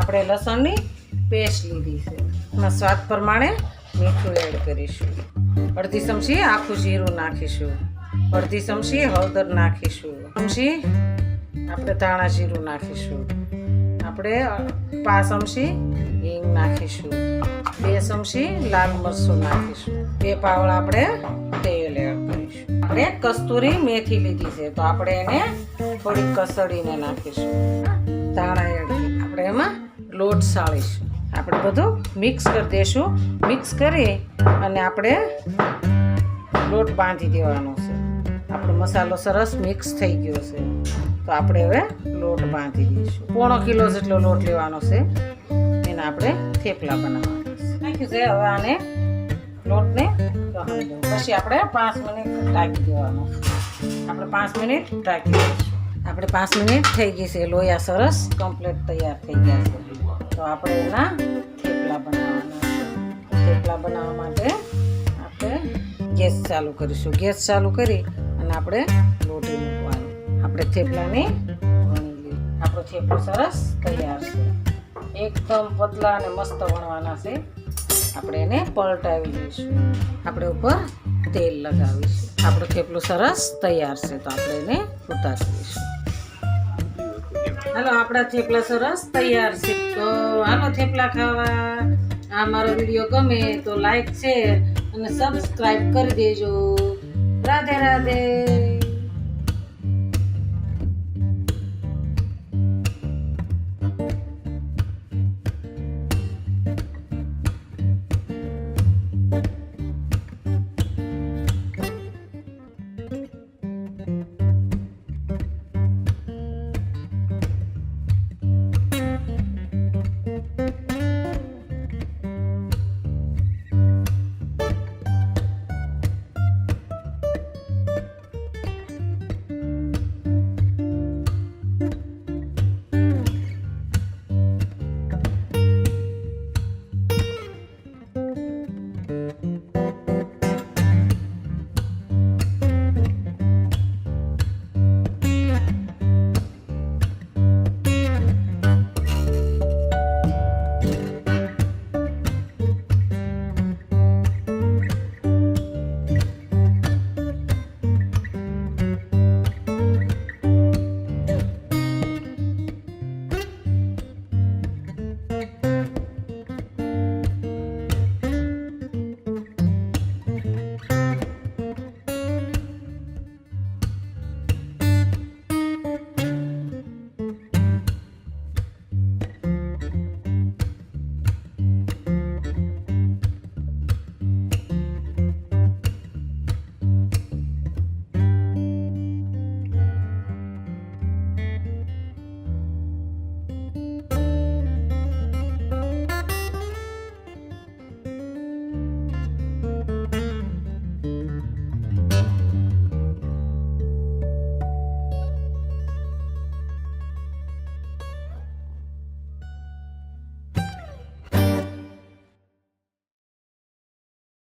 આપણે લસણની પેસ્ટ લીધી છે. એમાં સ્વાદ પ્રમાણે મીઠું એડ કરીશું. અડધી ચમચી આખું જીરું નાખીશું. અડધી ચમચી હળદર નાખીશું. ચમચી આપણે ધાણા જીરું નાખીશું. આપણે પાંચ ચમચી હિંગ નાખીશું. બે ચમચી લાલ મરચું નાખીશું. બે પાવડા આપણે તેલ એડ કરીશું. આપણે કસ્તુરી મેથી લીધી છે, તો આપણે એને થોડીક કસડીને નાખીશું. ધાણા એડ આપણે એમાં લોટ સાળીશું. આપણે બધું મિક્સ કરી દઈશું મિક્સ કરી અને આપણે લોટ બાંધી દેવાનો છે. આપણો મસાલો સરસ મિક્સ થઈ ગયો છે. તો આપણે હવે લોટ બાંધી દઈશું. પોણો કિલો જેટલો લોટ લેવાનો છે. એને આપણે થેપલા બનાવવાના છે. નાખ્યું છે હવે આને લોટને પછી આપણે પાંચ મિનિટ ઢાંકી દેવાનો. આપણે પાંચ મિનિટ ઢાંકી દઈશું. આપણે પાંચ મિનિટ થઈ ગઈ છે, લોયા સરસ કમ્પ્લીટ તૈયાર થઈ ગયા છે. તો આપણે એના થેપલા બનાવવાના થેપલા બનાવવા માટે આપણે ગેસ ચાલુ કરીશું. ગેસ ચાલુ કરી અને આપણે લોટી મૂકવાનું. આપણે થેપલાને વણી લઈએ. આપણો થેપલો સરસ તૈયાર છે. એકદમ પતલા અને મસ્ત વણવાના છે. આપણે એને પલટાવી દઈશું આપણે ઉપર તેલ લગાવીશું. આપણો થેપલો સરસ તૈયાર છે, તો આપણે એને ઉતારી દઈશું હાલો, આપણા થેપલા સરસ તૈયાર છે. તો હાલો થેપલા ખાવા. આ મારો વીડિયો ગમે તો લાઈક છે અને સબસ્ક્રાઈબ કરી દેજો. રાધે રાધે.